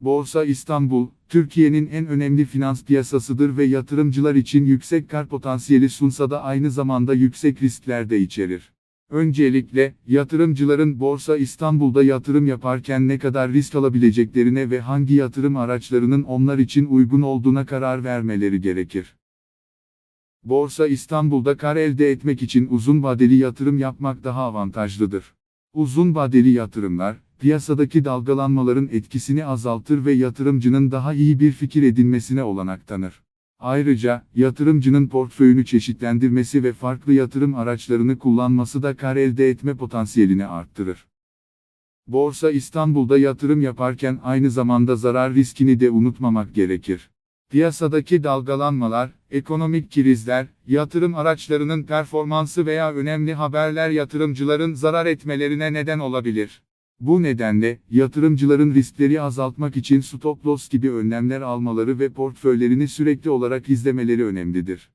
Borsa İstanbul, Türkiye'nin en önemli finans piyasasıdır ve yatırımcılar için yüksek kar potansiyeli sunsa da aynı zamanda yüksek riskler de içerir. Öncelikle, yatırımcıların Borsa İstanbul'da yatırım yaparken ne kadar risk alabileceklerine ve hangi yatırım araçlarının onlar için uygun olduğuna karar vermeleri gerekir. Borsa İstanbul'da kar elde etmek için uzun vadeli yatırım yapmak daha avantajlıdır. Uzun vadeli yatırımlar, piyasadaki dalgalanmaların etkisini azaltır ve yatırımcının daha iyi bir fikir edinmesine olanak tanır. Ayrıca, yatırımcının portföyünü çeşitlendirmesi ve farklı yatırım araçlarını kullanması da kar elde etme potansiyelini arttırır. Borsa İstanbul'da yatırım yaparken aynı zamanda zarar riskini de unutmamak gerekir. Piyasadaki dalgalanmalar, ekonomik krizler, yatırım araçlarının performansı veya önemli haberler yatırımcıların zarar etmelerine neden olabilir. Bu nedenle, yatırımcıların riskleri azaltmak için stop loss gibi önlemler almaları ve portföylerini sürekli olarak izlemeleri önemlidir.